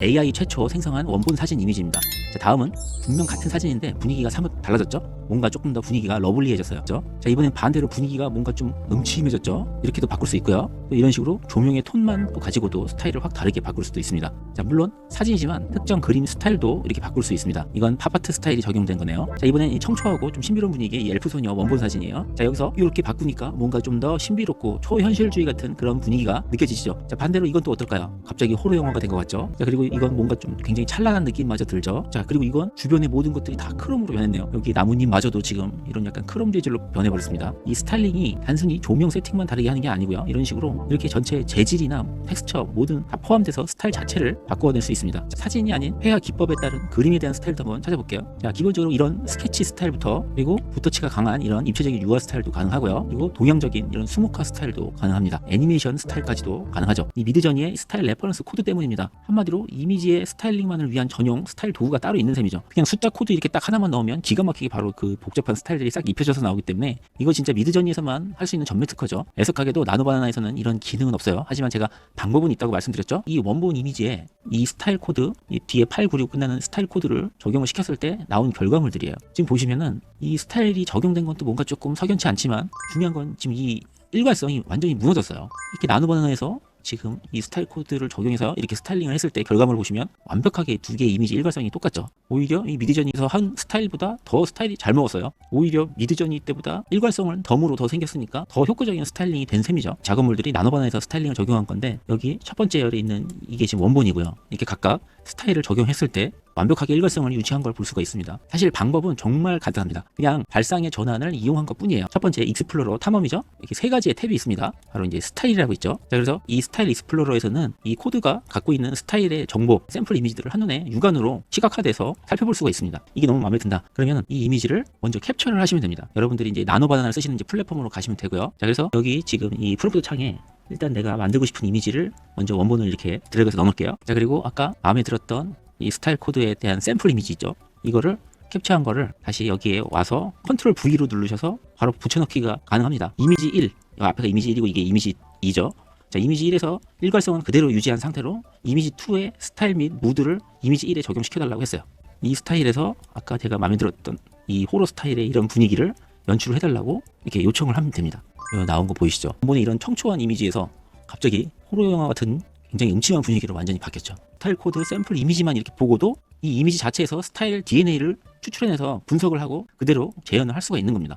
AI 최초 생성한 원본 사진 이미지입니다. 자, 다음은 분명 같은 사진인데 분위기가 사뭇 달라졌죠? 뭔가 조금 더 분위기가 러블리해졌어요. 그죠? 자, 이번엔 반대로 분위기가 뭔가 좀 음침해졌죠? 이렇게도 바꿀 수 있고요. 또 이런 식으로 조명의 톤만 또 가지고도 스타일을 확 다르게 바꿀 수도 있습니다. 자, 물론 사진이지만 특정 그림 스타일도 이렇게 바꿀 수 있습니다. 이건 팝아트 스타일이 적용된 거네요. 자, 이번엔 이 청초하고 좀 신비로운 분위기의 이 엘프 소녀 원본 사진이에요. 자, 여기서 이렇게 바꾸니까 뭔가 좀 더 신비롭고 초현실주의 같은 그런 분위기가 느껴지시죠? 자, 반대로 이건 또 어떨까요? 갑자기 호러 영화가 된 것 같죠? 자, 그리고 이건 뭔가 좀 굉장히 찬란한 느낌마저 들죠? 자, 그리고 이건 주변의 모든 것들이 다 크롬으로 변했네요. 여기 나뭇잎마저도 지금 이런 약간 크롬 재질로 변해버렸습니다. 이 스타일링이 단순히 조명 세팅만 다르게 하는 게 아니고요. 이런 식으로 이렇게 전체 재질이나 텍스처 모든 다 포함돼서 스타일 자체를 바꾸어낼 수 있습니다. 자, 사진이 아닌 회화 기법에 따른 그림에 대한 스타일도 한번 찾아볼게요. 자, 기본적으로 이런 스케치 스타일부터 그리고 붓터치가 강한 이런 입체적인 유화 스타일도 가능하고요. 그리고 동양적인 이런 수묵화 스타일도 가능합니다. 애니메이션 스타일까지도 가능하죠. 이 미드저니의 스타일 레퍼런스 코드 때문입니다. 한마디로 이 미지의 스타일링만을 위한 전용 스타일 도구가 따로 있는 셈이죠. 그냥 숫자 코드 이렇게 딱 하나만 넣으면 기가 막히게 바로 그 복잡한 스타일들이 싹 입혀져서 나오기 때문에 이거 진짜 미드저니에서만 할 수 있는 전매 특허죠. 애석하게도 나노바나나에서는 이런 기능은 없어요. 하지만 제가 방법은 있다고 말씀드렸죠. 이 원본 이미지에 이 스타일 코드, 이 뒤에 896 끝나는 스타일 코드를 적용을 시켰을 때 나온 결과물들이에요. 지금 보시면은 이 스타일이 적용된 건 또 뭔가 조금 석연치 않지만 중요한 건 지금 이 일관성이 완전히 무너졌어요. 이렇게 나노바나나에서 지금 이 스타일 코드를 적용해서 이렇게 스타일링을 했을 때 결과물을 보시면 완벽하게 두 개의 이미지 일관성이 똑같죠. 오히려 이 미드저니에서 한 스타일보다 더 스타일이 잘 먹었어요. 오히려 미드저니 때보다 일관성을 덤으로 더 생겼으니까 더 효과적인 스타일링이 된 셈이죠. 작업물들이 나노바나에서 스타일링을 적용한 건데 여기 첫 번째 열에 있는 이게 지금 원본이고요. 이렇게 각각 스타일을 적용했을 때 완벽하게 일관성을 유지한 걸 볼 수가 있습니다. 사실 방법은 정말 간단합니다. 그냥 발상의 전환을 이용한 것 뿐이에요. 첫 번째 익스플로러 탐험이죠. 이렇게 세 가지의 탭이 있습니다. 바로 이제 스타일이라고 있죠. 자, 그래서 이 스타일 익스플로러에서는 이 코드가 갖고 있는 스타일의 정보, 샘플 이미지들을 한눈에 육안으로 시각화돼서 살펴볼 수가 있습니다. 이게 너무 마음에 든다. 그러면 이 이미지를 먼저 캡처를 하시면 됩니다. 여러분들이 이제 나노 바나나를 쓰시는 이제 플랫폼으로 가시면 되고요. 자, 그래서 여기 지금 이 프로프트 창에 일단 내가 만들고 싶은 이미지를 먼저 원본을 이렇게 드래그해서 넣어놓을게요. 자, 그리고 아까 마음에 들었던 이 스타일 코드에 대한 샘플 이미지 있죠. 이거를 캡처한 거를 다시 여기에 와서 컨트롤 V로 누르셔서 바로 붙여넣기가 가능합니다. 이미지 1, 이 앞에가 이미지 1이고 이게 이미지 2죠. 자, 이미지 1에서 일괄성은 그대로 유지한 상태로 이미지 2의 스타일 및 무드를 이미지 1에 적용시켜달라고 했어요. 이 스타일에서 아까 제가 마음에 들었던 이 호러 스타일의 이런 분위기를 연출을 해달라고 이렇게 요청을 하면 됩니다. 나온 거 보이시죠? 본의 이런 청초한 이미지에서 갑자기 호러 영화 같은 굉장히 음침한 분위기로 완전히 바뀌었죠. 스타일 코드 샘플 이미지만 이렇게 보고도 이 이미지 자체에서 스타일 DNA를 추출해내서 분석을 하고 그대로 재현을 할 수가 있는 겁니다.